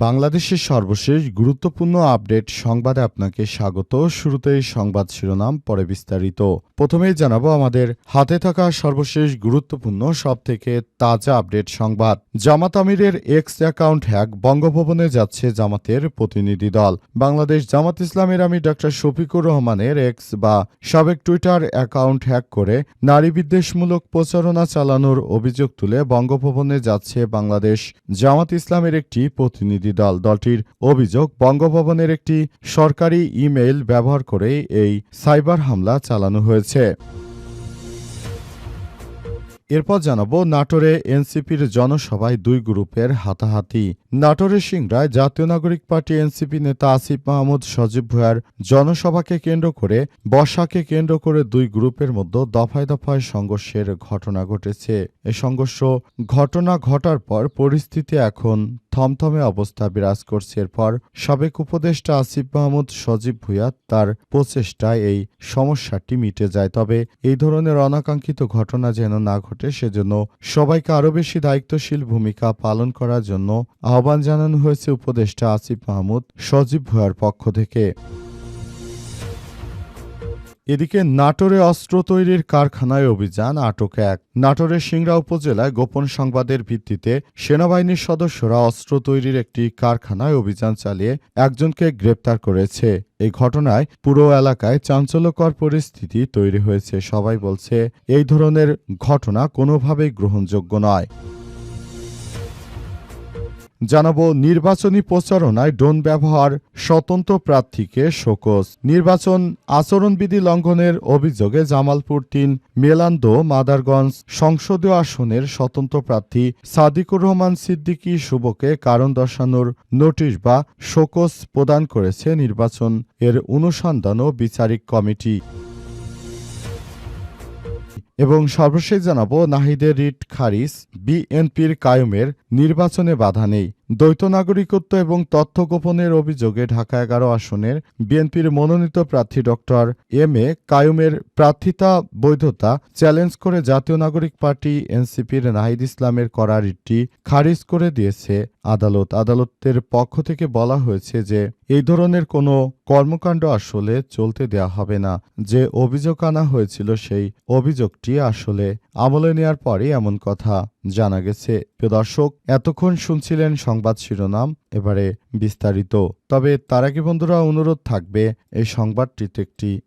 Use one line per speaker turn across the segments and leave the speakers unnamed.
বাংলাদেশের সর্বশেষ গুরুত্বপূর্ণ আপডেট সংবাদে আপনাকে স্বাগত। শুরুতেই সংবাদ শিরোনাম, পরে বিস্তারিত। প্রথমেই জানাব আমাদের হাতে থাকা সর্বশেষ গুরুত্বপূর্ণ সব থেকে তাজা আপডেট সংবাদ। জামাত আমিরের এক্স অ্যাকাউন্ট হ্যাক বঙ্গভবনে যাচ্ছে জামাতের প্রতিনিধি দল। বাংলাদেশ জামাত ইসলামের আমি ডক্টর শফিকুর রহমানের এক্স বা সাবেক টুইটার অ্যাকাউন্ট হ্যাক করে নারী বিদ্বেষমূলক প্রচারণা চালানোর অভিযোগ তুলে বঙ্গভবনে যাচ্ছে বাংলাদেশ জামাত ইসলামের একটি প্রতিনিধি দল দলটির অভিযোগ, বঙ্গভবনের একটি সরকারি ইমেইল ব্যবহার করে এই সাইবার হামলা চালানো হয়েছে। এরপর জানাব, নাটোরে এনসিপির জনসভায় দুই গ্রুপের হাতাহাতি। নাটোরের সিংড়ায় জাতীয় নাগরিক পার্টি এনসিপি নেতা আসিফ মাহমুদ, সজীব ভুয়ার জনসভাকে কেন্দ্র করে বর্ষাকে কেন্দ্র করে দুই গ্রুপের মধ্যে দফায় দফায় সংঘর্ষের ঘটনা ঘটেছে। এ সংঘর্ষ ঘটনা ঘটার পর পরিস্থিতি এখন থমথমে অবস্থা বিরাজ করছে। এরপর সাবেক উপদেষ্টা আসিফ মাহমুদ সজীব ভুইয়া তার প্রচেষ্টায় এই সমস্যাটি মিটে যায়। তবে এই ধরনের অনাকাঙ্ক্ষিত ঘটনা যেন না ঘটে, সেজন্য সবাইকে আরও বেশি দায়িত্বশীল ভূমিকা পালন করার জন্য আহ্বান জানানো হয়েছে উপদেষ্টা আসিফ মাহমুদ সজীব ভুয়ার পক্ষ থেকে। এদিকে নাটোরে অস্ত্র তৈরির কারখানায় অভিযান আটক এক। নাটোরের সিংড়া উপজেলায় গোপন সংবাদের ভিত্তিতে সেনাবাহিনীর সদস্যরা অস্ত্র তৈরির একটি কারখানায় অভিযান চালিয়ে একজনকে গ্রেপ্তার করেছে। এই ঘটনায় পুরো এলাকায় চাঞ্চল্যকর পরিস্থিতি তৈরি হয়েছে, সবাই বলছে। এই ধরনের ঘটনা কোনোভাবেই গ্রহণযোগ্য নয়। জানাব নির্বাচনী প্রচারণায় ড্রোন ব্যবহার স্বতন্ত্র প্রার্থীকে শোকস নির্বাচন আচরণবিধি লঙ্ঘনের অভিযোগে জামালপুর তিন, মেলান্দো, মাদারগঞ্জ সংসদীয় আসনের স্বতন্ত্র প্রার্থী সাদিকুর রহমান সিদ্দিকী শুভকে কারণ দর্শানোর নোটিশ বা শোকস প্রদান করেছে নির্বাচন এর অনুসন্ধান ও বিচারিক কমিটি। এবং সর্বশেষ জানাব নাহিদের রিট খারিজ, বিএনপির কায়ুমের নির্বাচনে বাধা নেই। দ্বৈত নাগরিকত্ব এবং তথ্য গোপনের অভিযোগে ঢাকা এগারো আসনের বিএনপির মনোনীত প্রার্থী ডক্টর এম এ কায়ুমের প্রার্থিতা বৈধতা চ্যালেঞ্জ করে জাতীয় নাগরিক পার্টি এনসিপির নাহিদ ইসলামের করা রিটটি খারিজ করে দিয়েছে আদালত। আদালতের পক্ষ থেকে বলা হয়েছে যে, এই ধরনের কোনো কর্মকাণ্ড আসলে চলতে দেয়া হবে না। যে অভিযোগ আনা হয়েছিল সেই অভিযোগটি আসলে আমলে নেয়ার পরই এমন কথা জানা গেছে। প্রিয় দর্শক, এতক্ষণ শুনছিলেন সংবাদ শিরোনাম এবারে বিস্তারিত। তবে তার বন্ধুরা অনুরোধ থাকবে এই সংবাদটিতে একটি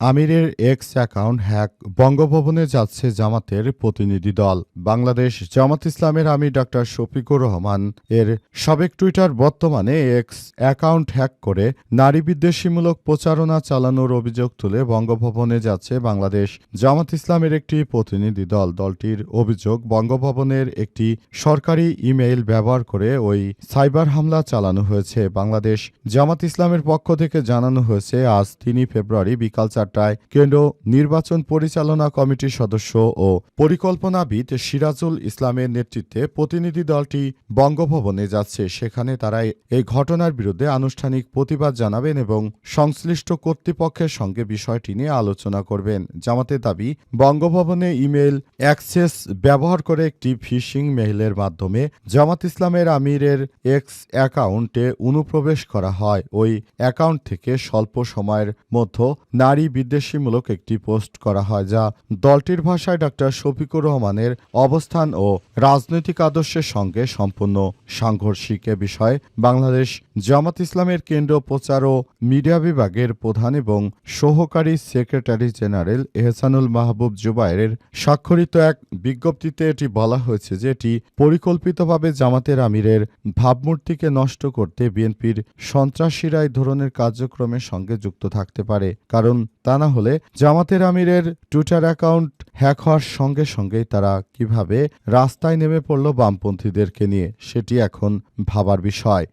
আমিরের এক্স অ্যাকাউন্ট হ্যাক বঙ্গভবনে যাচ্ছে জামাতের প্রতিনিধি দল। বাংলাদেশ জামাত ইসলামের আমির ডক্টর শফিকুর রহমান এর সাবেক টুইটার বর্তমানে এক্স অ্যাকাউন্ট হ্যাক করে নারী বিদ্বেষীমূলক প্রচারণা চালানোর অভিযোগ তুলে বঙ্গভবনে যাচ্ছে বাংলাদেশ জামাত ইসলামের একটি প্রতিনিধি দল। দলটির অভিযোগ, বঙ্গভবনের একটি সরকারি ইমেইল ব্যবহার করে ওই সাইবার হামলা চালানো হয়েছে। বাংলাদেশ জামাত ইসলামের পক্ষ থেকে জানানো হয়েছে, আজ তিনই ফেব্রুয়ারি বিকাল চারটায় কেন্দ্র নির্বাচন পরিচালনা কমিটির সদস্য ও পরিকল্পনাবিদ সিরাজুল ইসলামের নেতৃত্বে প্রতিনিধি দলটি বঙ্গভবনে যাচ্ছে। সেখানে তারা এই ঘটনার বিরুদ্ধে আনুষ্ঠানিক প্রতিবাদ জানাবেন এবং সংশ্লিষ্ট কর্তৃপক্ষের সঙ্গে বিষয়টি নিয়ে আলোচনা করবেন। জামাতের দাবি, বঙ্গভবনে ইমেল অ্যাক্সেস ব্যবহার করে একটি ফিশিং মেইলের মাধ্যমে জামাত ইসলামের আমিরের এক্স অ্যাকাউন্টে অনুপ্রবেশ করা হয়। ওই অ্যাকাউন্ট থেকে স্বল্প সময়ের মধ্যে নারী বিদ্বেষীমূলক একটি পোস্ট করা হয়, যা দলটির ভাষায় ডক্টর শফিকুর রহমানের অবস্থান ও রাজনৈতিক আদর্শের সঙ্গে সম্পূর্ণ সাংঘর্ষিক এ বিষয়ে। বাংলাদেশ জামাত ইসলামের কেন্দ্র প্রচার ও মিডিয়া বিভাগের প্রধান এবং সহকারী সেক্রেটারি জেনারেল এহসানুল মাহবুব জুবাইরের স্বাক্ষরিত এক বিজ্ঞপ্তিতে এটি বলা হয়েছে যে এটি পরিকল্পিতভাবে জামাতের আমিরের ভাবমূর্তিকে নষ্ট করতে বিএনপির সন্ত্রাসীরা এই ধরনের কার্যক্রমের সঙ্গে যুক্ত থাকতে পারে। কারণ তা না হলে জামাতের আমিরের টুইটার অ্যাকাউন্ট হ্যাক হওয়ার সঙ্গে সঙ্গেই তারা কীভাবে রাস্তায় নেমে পড়ল বামপন্থীদেরকে নিয়ে, সেটি এখন ভাবার বিষয়।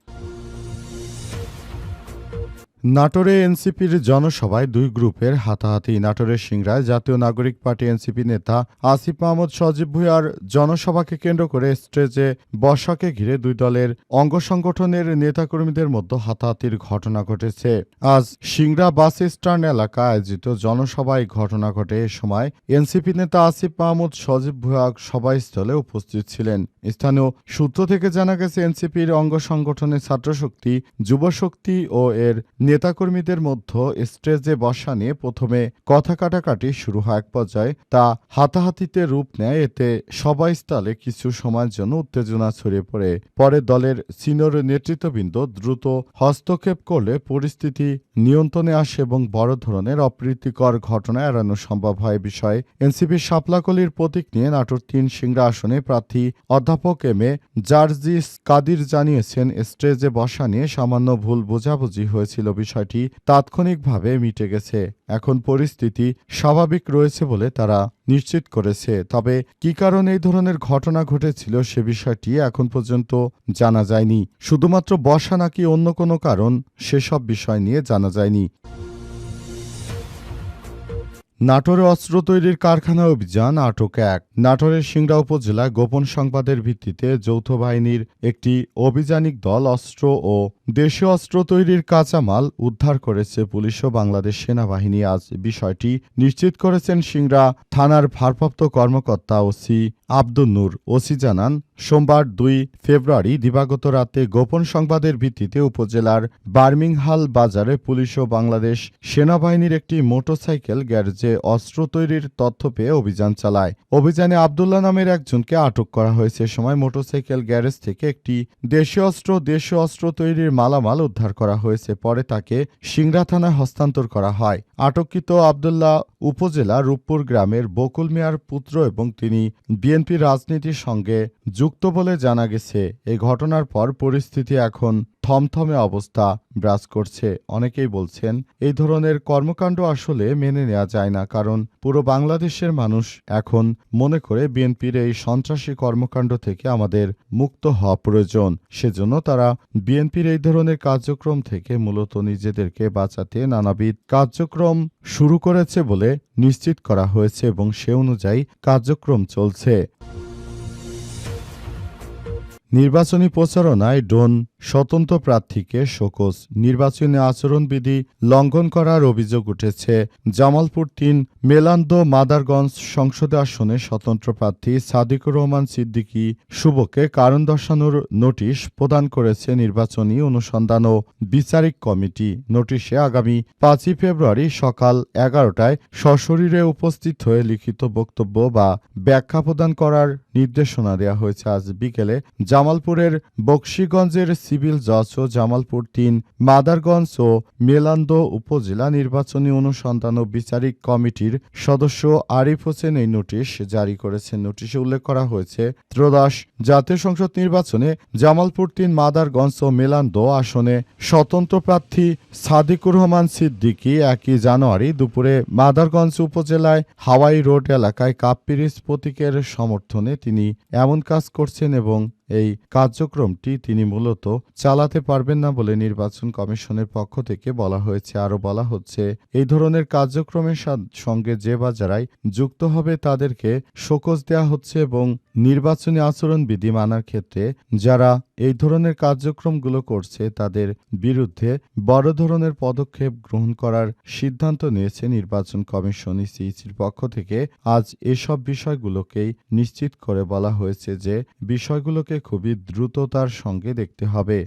নাটোরে এনসিপির জনসভায় দুই গ্রুপের হাতাহাতি নাটোরের সিংড়ায় জাতীয় নাগরিক পার্টি এনসিপি নেতা আসিফ মাহমুদ, সজীব ভুঁইয়ার জনসভাকে কেন্দ্র করে স্টেজে বসাকে ঘিরে দুই দলের অঙ্গ সংগঠনের নেতাকর্মীদের মধ্যে হাতাহাতির ঘটনা ঘটেছে। আজ সিংড়া বাস স্ট্যান্ড এলাকায় আয়োজিত জনসভায় ঘটনা ঘটে। এ সময় এনসিপি নেতা আসিফ মাহমুদ, সজীব ভুঁইয়া সভাস্থলে উপস্থিত ছিলেন। স্থানীয় সূত্র থেকে জানা গেছে, এনসিপির অঙ্গ সংগঠনের ছাত্রশক্তি, যুবশক্তি ও এর নেতাকর্মীদের মধ্যে স্টেজে বসা নিয়ে প্রথমে কথা কাটাকাটি শুরু হয় এক পর্যায়ে, তা হাতাহাতিতে রূপ নেয়। এতে সভাস্থলে কিছু সময়ের জন্য উত্তেজনা ছড়িয়ে পড়ে। পরে দলের সিনিয়র নেতৃত্ববৃন্দ দ্রুত হস্তক্ষেপ করলে পরিস্থিতি নিয়ন্ত্রণে আসে এবং বড় ধরনের অপ্রীতিকর ঘটনা এড়ানো সম্ভব হয়। বিষয়ে এনসিপির শাপলাকলির প্রতীক নিয়ে নাটোর তিন সিংড়া আসনে প্রার্থী অধ্যাপক এম এ জার্জিস কাদির জানিয়েছেন স্টেজে বসা নিয়ে সামান্য ভুল বোঝাবুঝি হয়েছিল বিষয়টি তাৎক্ষণিকভাবে মিটে গেছে। এখন পরিস্থিতি স্বাভাবিক রয়েছে বলে তারা নিশ্চিত করেছে। তবে কি কারণে এই ধরনের ঘটনা ঘটেছিল সে বিষয়টি এখন পর্যন্ত জানা যায়নি। শুধুমাত্র বসা নাকি অন্য কোনো কারণ, সেসব বিষয় নিয়ে জানা যায়নি। নাটোরে অস্ত্র তৈরির কারখানা অভিযান আটক এক। নাটোরের সিংড়া উপজেলায় গোপন সংবাদের ভিত্তিতে যৌথ বাহিনীর একটি অভিযানিক দল অস্ত্র ও দেশীয় অস্ত্র তৈরির কাঁচামাল উদ্ধার করেছে পুলিশ ও বাংলাদেশ সেনাবাহিনী। আজ বিষয়টি নিশ্চিত করেছেন সিংড়া থানার ভারপ্রাপ্ত কর্মকর্তা ওসি আব্দুল নূর। ওসি জানান, সোমবার দুই ফেব্রুয়ারি দিবাগত রাতে গোপন সংবাদের ভিত্তিতে উপজেলার বার্মিংহাল বাজারে পুলিশ ও বাংলাদেশ সেনাবাহিনীর একটি মোটরসাইকেল গ্যারেজে অস্ত্র তৈরির তথ্য পেয়ে অভিযান চালায়। অভিযানে আবদুল্লাহ নামের একজনকে আটক করা হয়েছে। সময় মোটরসাইকেল গ্যারেজ থেকে একটি দেশীয় অস্ত্র দেশীয় অস্ত্র তৈরির মালামাল উদ্ধার করা হয়েছে। পরে তাকে সিংড়া থানায় হস্তান্তর করা হয়। আটককৃত আবদুল্লাহ উপজেলা রূপপুর গ্রামের বকুল মিয়ার পুত্র এবং তিনি বিএনপি রাজনীতির সঙ্গে যুক্ত বলে জানা গেছে। এই ঘটনার পর পরিস্থিতি এখন থমথমে অবস্থা বিরাজ করছে। অনেকেই বলছেন, এই ধরনের কর্মকাণ্ড আসলে মেনে নেওয়া যায় না, কারণ পুরো বাংলাদেশের মানুষ এখন মনে করে বিএনপির এই সন্ত্রাসী কর্মকাণ্ড থেকে আমাদের মুক্ত হওয়া প্রয়োজন। সেজন্য তারা বিএনপির এই ধরনের কার্যক্রম থেকে মূলত নিজেদেরকে বাঁচাতে নানাবিধ কার্যক্রম শুরু করেছে বলে নিশ্চিত করা হয়েছে এবং সে অনুযায়ী কার্যক্রম চলছে। নির্বাচনী প্রচারণায় ডোন স্বতন্ত্র প্রার্থীকে শোকজ নির্বাচনী আচরণবিধি লঙ্ঘন করার অভিযোগ উঠেছে। জামালপুর তিন মেলান্দ মাদারগঞ্জ সংসদে আসনে স্বতন্ত্র প্রার্থী সাদিকুর রহমান সিদ্দিকী শুভকে কারণ দর্শানোর নোটিশ প্রদান করেছে নির্বাচনী অনুসন্ধান ও বিচারিক কমিটি। নোটিশে আগামী পাঁচই ফেব্রুয়ারি সকাল এগারোটায় সশরীরে উপস্থিত হয়ে লিখিত বক্তব্য বা ব্যাখ্যা প্রদান করার নির্দেশনা দেওয়া হয়েছে। আজ বিকেলে জামালপুরের বক্সিগঞ্জের সিভিল জজ ও জামালপুর তিন, মাদারগঞ্জ ও মেলান্দ উপজেলা নির্বাচনী অনুসন্ধান ও বিচারিক কমিটির সদস্য আরিফ হোসেন এই নোটিশ জারি করেছেন। নোটিশে উল্লেখ করা হয়েছে, ত্রয়োদশ জাতীয় সংসদ নির্বাচনে জামালপুর তিন, মাদারগঞ্জ ও মেলান্দ আসনে স্বতন্ত্র প্রার্থী সাদিকুর রহমান সিদ্দিকী একই জানুয়ারি দুপুরে মাদারগঞ্জ উপজেলায় হাওয়াই রোড এলাকায় কাপ্পিরিস প্রতীকের সমর্থনে তিনি এমন কাজ করছেন এবং এই কার্যক্রমটি তিনি মূলত চালাতে পারবেন না বলে নির্বাচন কমিশনের পক্ষ থেকে বলা হয়েছে। আরও বলা হচ্ছে, এই ধরনের কার্যক্রমের সঙ্গে যে বা যারাই যুক্ত হবে তাদেরকে শোকজ দেয়া হচ্ছে এবং নির্বাচনী আচরণবিধি মানার ক্ষেত্রে যারা এই ধরনের কার্যক্রমগুলো করছে তাদের বিরুদ্ধে বড় ধরনের পদক্ষেপ গ্রহণ করার সিদ্ধান্ত নিয়েছে নির্বাচন কমিশন ইসিইসির পক্ষ থেকে। আজ এসব বিষয়গুলোকেই নিশ্চিত করে বলা হয়েছে যে বিষয়গুলোকে খুবই দ্রুততার সঙ্গে দেখতে হবে।